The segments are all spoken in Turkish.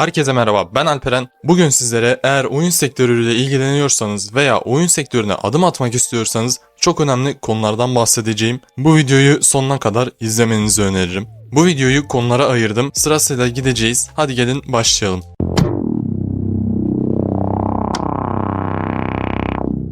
Herkese merhaba ben Alperen. Bugün sizlere eğer oyun sektörüyle ilgileniyorsanız veya oyun sektörüne adım atmak istiyorsanız çok önemli konulardan bahsedeceğim. Bu videoyu sonuna kadar izlemenizi öneririm. Bu videoyu konulara ayırdım. Sırasıyla gideceğiz. Hadi gelin başlayalım.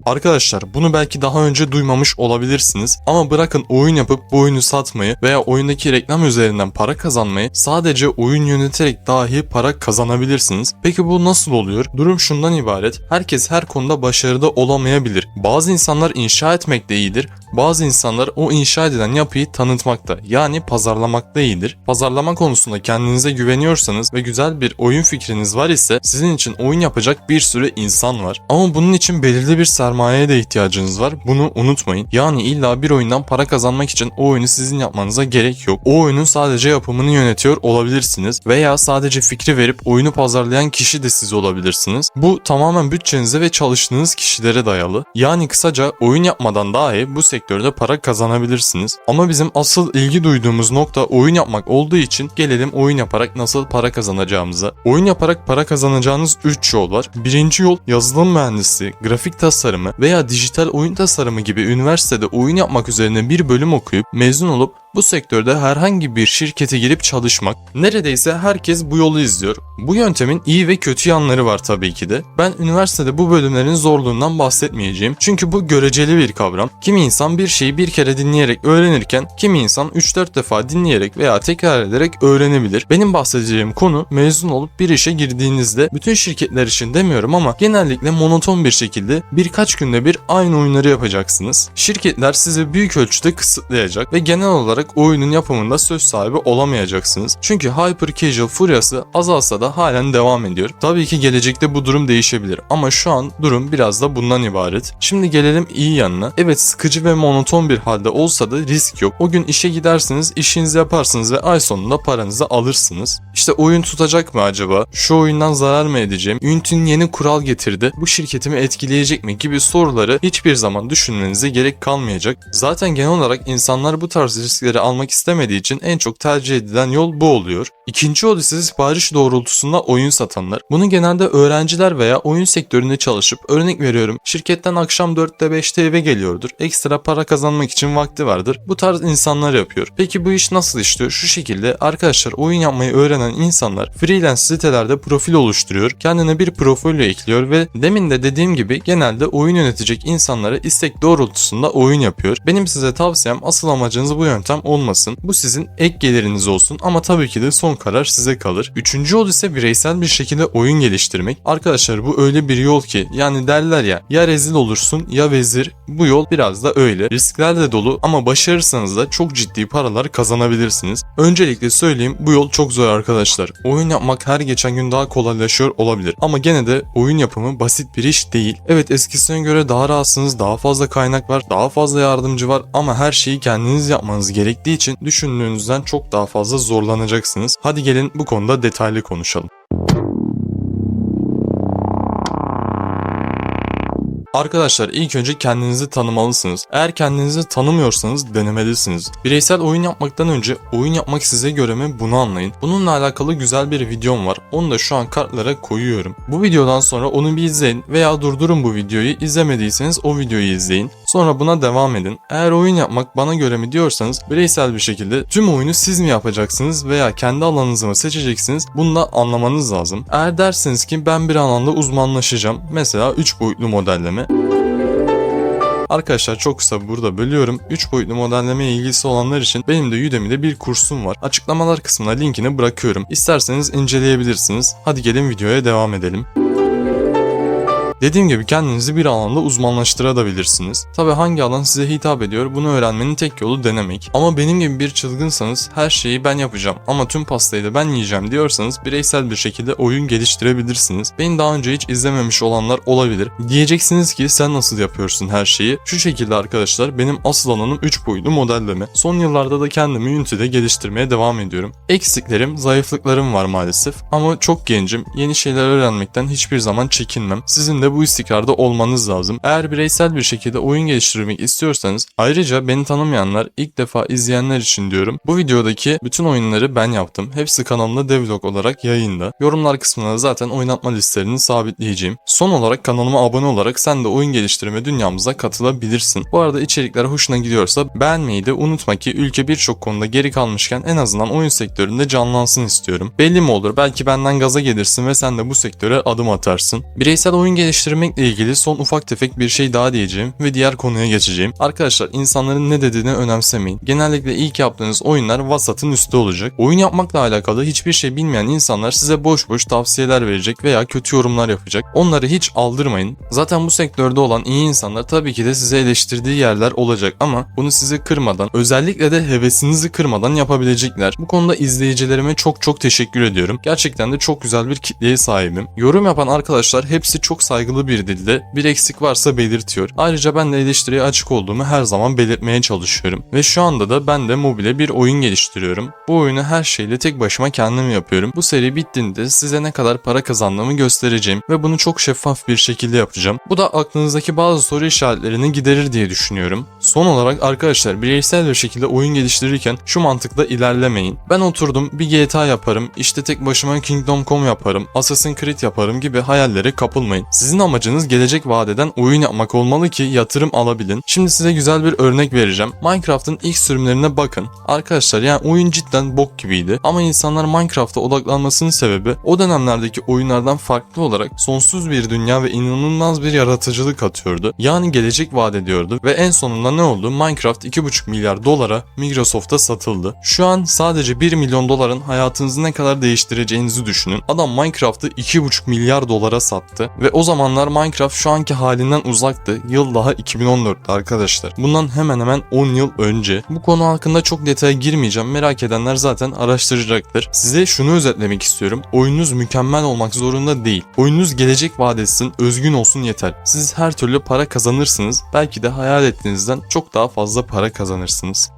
Arkadaşlar bunu belki daha önce duymamış olabilirsiniz ama bırakın oyun yapıp bu oyunu satmayı veya oyundaki reklam üzerinden para kazanmayı sadece oyun yöneterek dahi para kazanabilirsiniz. Peki bu nasıl oluyor? Durum şundan ibaret. Herkes her konuda başarılı olamayabilir. Bazı insanlar inşa etmekte iyidir. Bazı insanlar o inşa edilen yapıyı tanıtmakta yani pazarlamakta iyidir. Pazarlama konusunda kendinize güveniyorsanız ve güzel bir oyun fikriniz var ise sizin için oyun yapacak bir sürü insan var. Ama bunun için belirli bir sermayeye de ihtiyacınız var. Bunu unutmayın. Yani illa bir oyundan para kazanmak için o oyunu sizin yapmanıza gerek yok. O oyunun sadece yapımını yönetiyor olabilirsiniz veya sadece fikri verip oyunu pazarlayan kişi de siz olabilirsiniz. Bu tamamen bütçenize ve çalıştığınız kişilere dayalı. Yani kısaca oyun yapmadan dahi bu sektörde para kazanabilirsiniz. Ama bizim asıl ilgi duyduğumuz nokta oyun yapmak olduğu için gelelim oyun yaparak nasıl para kazanacağımıza. Oyun yaparak para kazanacağınız 3 yol var. Birinci yol yazılım mühendisi, grafik tasarımı veya dijital oyun tasarımı gibi üniversitede oyun yapmak üzerine bir bölüm okuyup mezun olup bu sektörde herhangi bir şirkete girip çalışmak. Neredeyse herkes bu yolu izliyor. Bu yöntemin iyi ve kötü yanları var tabii ki de. Ben üniversitede bu bölümlerin zorluğundan bahsetmeyeceğim. Çünkü bu göreceli bir kavram. Kimi insan bir şeyi bir kere dinleyerek öğrenirken kimi insan 3-4 defa dinleyerek veya tekrar ederek öğrenebilir. Benim bahsedeceğim konu mezun olup bir işe girdiğinizde bütün şirketler için demiyorum ama genellikle monoton bir şekilde birkaç günde bir aynı oyunları yapacaksınız. Şirketler sizi büyük ölçüde kısıtlayacak ve genel olarak oyunun yapımında söz sahibi olamayacaksınız. Çünkü Hyper Casual furyası azalsa da halen devam ediyor. Tabii ki gelecekte bu durum değişebilir ama şu an durum biraz da bundan ibaret. Şimdi gelelim iyi yanına. Evet sıkıcı ve monoton bir halde olsa da risk yok. O gün işe gidersiniz, işinizi yaparsınız ve ay sonunda paranızı alırsınız. İşte oyun tutacak mı acaba? Şu oyundan zarar mı edeceğim? Unit'in yeni kural getirdi. Bu şirketimi etkileyecek mi gibi soruları hiçbir zaman düşünmenize gerek kalmayacak. Zaten genel olarak insanlar bu tarz riskleri almak istemediği için en çok tercih edilen yol bu oluyor. İkinci yol ise sipariş doğrultusunda oyun satanlar. Bunu genelde öğrenciler veya oyun sektöründe çalışıp örnek veriyorum şirketten akşam 4'te 5'te eve geliyordur. Ekstra para kazanmak için vakti vardır. Bu tarz insanlar yapıyor. Peki bu iş nasıl işliyor? Şu şekilde arkadaşlar oyun yapmayı öğrenen insanlar freelance sitelerde profil oluşturuyor. Kendine bir portfolyo ekliyor ve demin de dediğim gibi genelde oyun yönetecek insanlara istek doğrultusunda oyun yapıyor. Benim size tavsiyem asıl amacınız bu yöntem olmasın. Bu sizin ek geliriniz olsun ama tabii ki de son karar size kalır. Üçüncü yol ise bireysel bir şekilde oyun geliştirmek. Arkadaşlar bu öyle bir yol ki yani derler ya ya rezil olursun ya vezir. Bu yol biraz da öyle. Risklerle dolu ama başarırsanız da çok ciddi paralar kazanabilirsiniz. Öncelikle söyleyeyim bu yol çok zor arkadaşlar. Oyun yapmak her geçen gün daha kolaylaşıyor olabilir. Ama gene de oyun yapımı basit bir iş değil. Evet eskisine göre daha rahatsınız, daha fazla kaynak var, daha fazla yardımcı var ama her şeyi kendiniz yapmanız gerektiği için düşündüğünüzden çok daha fazla zorlanacaksınız. Hadi gelin bu konuda detaylı konuşalım. Arkadaşlar ilk önce kendinizi tanımalısınız. Eğer kendinizi tanımıyorsanız denemelisiniz. Bireysel oyun yapmaktan önce oyun yapmak size göre mi bunu anlayın. Bununla alakalı güzel bir videom var. Onu da şu an kartlara koyuyorum. Bu videodan sonra onu bir izleyin veya durdurun bu videoyu. İzlemediyseniz o videoyu izleyin. Sonra buna devam edin. Eğer oyun yapmak bana göre mi diyorsanız bireysel bir şekilde tüm oyunu siz mi yapacaksınız veya kendi alanınızı mı seçeceksiniz bunu da anlamanız lazım. Eğer derseniz ki ben bir alanda uzmanlaşacağım. Mesela 3 boyutlu modelleme. Arkadaşlar çok kısa burada bölüyorum. 3 boyutlu modelleme ilgisi olanlar için benim de Udemy'de bir kursum var. Açıklamalar kısmına linkini bırakıyorum. İsterseniz inceleyebilirsiniz. Hadi gelin videoya devam edelim. Dediğim gibi kendinizi bir alanda uzmanlaştırabilirsiniz. Tabi hangi alan size hitap ediyor bunu öğrenmenin tek yolu denemek. Ama benim gibi bir çılgınsanız her şeyi ben yapacağım ama tüm pastayı da ben yiyeceğim diyorsanız bireysel bir şekilde oyun geliştirebilirsiniz. Beni daha önce hiç izlememiş olanlar olabilir. Diyeceksiniz ki sen nasıl yapıyorsun her şeyi? Şu şekilde arkadaşlar benim asıl alanım 3 boyutlu modelleme. Son yıllarda da kendimi Unity'de geliştirmeye devam ediyorum. Eksiklerim, zayıflıklarım var maalesef ama çok gencim. Yeni şeyler öğrenmekten hiçbir zaman çekinmem. Sizin de şekilde bu istikrarda olmanız lazım. Eğer bireysel bir şekilde oyun geliştirmek istiyorsanız ayrıca beni tanımayanlar ilk defa izleyenler için diyorum. Bu videodaki bütün oyunları ben yaptım. Hepsi kanalımda devlog olarak yayında. Yorumlar kısmına zaten oynatma listelerini sabitleyeceğim. Son olarak kanalıma abone olarak sen de oyun geliştirme dünyamıza katılabilirsin. Bu arada içerikler hoşuna gidiyorsa beğenmeyi de unutma ki ülke birçok konuda geri kalmışken en azından oyun sektöründe canlansın istiyorum. Belli mi olur belki benden gaza gelirsin ve sen de bu sektöre adım atarsın. Bireysel oyun geliştirmekle ilgili son ufak tefek bir şey daha diyeceğim ve diğer konuya geçeceğim. Arkadaşlar insanların ne dediğini önemsemeyin. Genellikle ilk yaptığınız oyunlar vasatın üstü olacak. Oyun yapmakla alakalı hiçbir şey bilmeyen insanlar size boş boş tavsiyeler verecek veya kötü yorumlar yapacak. Onları hiç aldırmayın. Zaten bu sektörde olan iyi insanlar tabii ki de size eleştirdiği yerler olacak ama bunu sizi kırmadan, özellikle de hevesinizi kırmadan yapabilecekler. Bu konuda izleyicilerime çok çok teşekkür ediyorum. Gerçekten de çok güzel bir kitleye sahibim. Yorum yapan arkadaşlar hepsi çok saygılı bir dilde. Bir eksik varsa belirtiyor. Ayrıca ben de eleştiriye açık olduğumu her zaman belirtmeye çalışıyorum. Ve şu anda da ben de mobile bir oyun geliştiriyorum. Bu oyunu her şeyle tek başıma kendim yapıyorum. Bu seri bittiğinde size ne kadar para kazandığımı göstereceğim ve bunu çok şeffaf bir şekilde yapacağım. Bu da aklınızdaki bazı soru işaretlerini giderir diye düşünüyorum. Son olarak arkadaşlar bireysel bir şekilde oyun geliştirirken şu mantıkla ilerlemeyin. Ben oturdum bir GTA yaparım, işte tek başıma Kingdom Come yaparım, Assassin's Creed yaparım gibi hayallere kapılmayın. Sizin amacınız gelecek vadeden oyun yapmak olmalı ki yatırım alabilin. Şimdi size güzel bir örnek vereceğim. Minecraft'ın ilk sürümlerine bakın. Arkadaşlar yani oyun cidden bok gibiydi. Ama insanlar Minecraft'a odaklanmasının sebebi o dönemlerdeki oyunlardan farklı olarak sonsuz bir dünya ve inanılmaz bir yaratıcılık atıyordu. Yani gelecek vaat ediyordu ve en sonunda ne oldu? Minecraft 2,5 milyar dolara Microsoft'a satıldı. Şu an sadece 1 milyon doların hayatınızı ne kadar değiştireceğinizi düşünün. Adam Minecraft'ı 2,5 milyar dolara sattı ve o zamanlar Minecraft şu anki halinden uzaktı. Yıl daha 2014'te arkadaşlar. Bundan hemen hemen 10 yıl önce. Bu konu hakkında çok detaya girmeyeceğim. Merak edenler zaten araştıracaktır. Size şunu özetlemek istiyorum. Oyununuz mükemmel olmak zorunda değil. Oyununuz gelecek vaat etsin, özgün olsun yeter. Siz her türlü para kazanırsınız. Belki de hayal ettiğinizden çok daha fazla para kazanırsınız.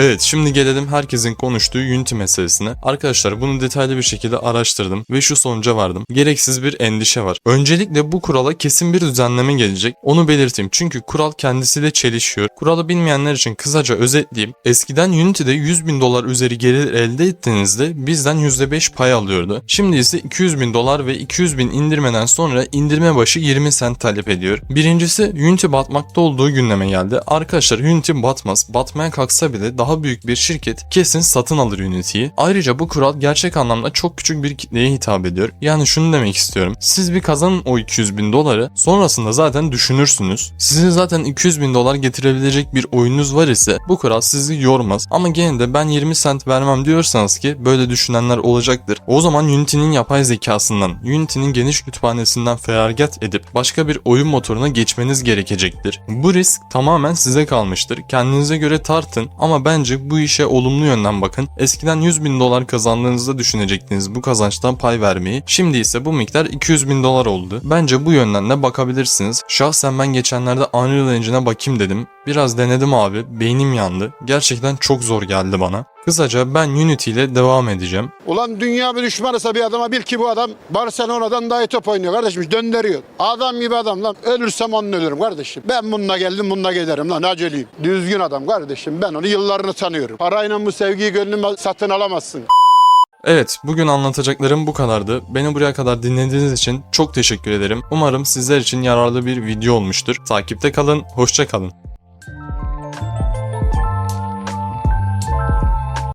Evet şimdi gelelim herkesin konuştuğu Unity meselesine. Arkadaşlar bunu detaylı bir şekilde araştırdım ve şu sonuca vardım. Gereksiz bir endişe var. Öncelikle bu kurala kesin bir düzenleme gelecek. Onu belirteyim çünkü kural kendisiyle çelişiyor. Kuralı bilmeyenler için kısaca özetleyeyim. Eskiden Unity'de 100 bin dolar üzeri gelir elde ettiğinizde bizden %5 pay alıyordu. Şimdi ise 200 bin dolar ve 200 bin indirmeden sonra indirme başı 20 sent talep ediyor. Birincisi Unity batmakta olduğu gündeme geldi. Arkadaşlar Unity batmaz. Batmaya kalksa bile daha büyük bir şirket kesin satın alır Unity'yi. Ayrıca bu kural gerçek anlamda çok küçük bir kitleye hitap ediyor. Yani şunu demek istiyorum. Siz bir kazanın o 200 bin doları sonrasında zaten düşünürsünüz. Sizin zaten 200 bin dolar getirebilecek bir oyununuz var ise bu kural sizi yormaz. Ama gene de ben 20 sent vermem diyorsanız ki böyle düşünenler olacaktır. O zaman Unity'nin yapay zekasından, Unity'nin geniş kütüphanesinden feragat edip başka bir oyun motoruna geçmeniz gerekecektir. Bu risk tamamen size kalmıştır. Kendinize göre tartın ama bence bu işe olumlu yönden bakın. Eskiden 100 bin dolar kazandığınızda düşünecektiniz bu kazançtan pay vermeyi. Şimdi ise bu miktar 200 bin dolar oldu. Bence bu yönden de bakabilirsiniz. Şahsen ben geçenlerde Unreal Engine'e bakayım dedim. Biraz denedim abi. Beynim yandı. Gerçekten çok zor geldi bana. Kısaca ben Unity ile devam edeceğim. Ulan dünya bir düşmanıysa bir adama bil ki bu adam Barcelona'dan daha iyi top oynuyor kardeşim döndürüyor. Adam gibi adam lan ölürsem onunla ölürüm kardeşim. Ben bununla geldim bununla giderim lan aceleyim. Düzgün adam kardeşim ben onu yıllarını tanıyorum. Parayla bu sevgiyi gönlüme satın alamazsın. Evet, bugün anlatacaklarım bu kadardı. Beni buraya kadar dinlediğiniz için çok teşekkür ederim. Umarım sizler için yararlı bir video olmuştur. Takipte kalın, hoşça kalın.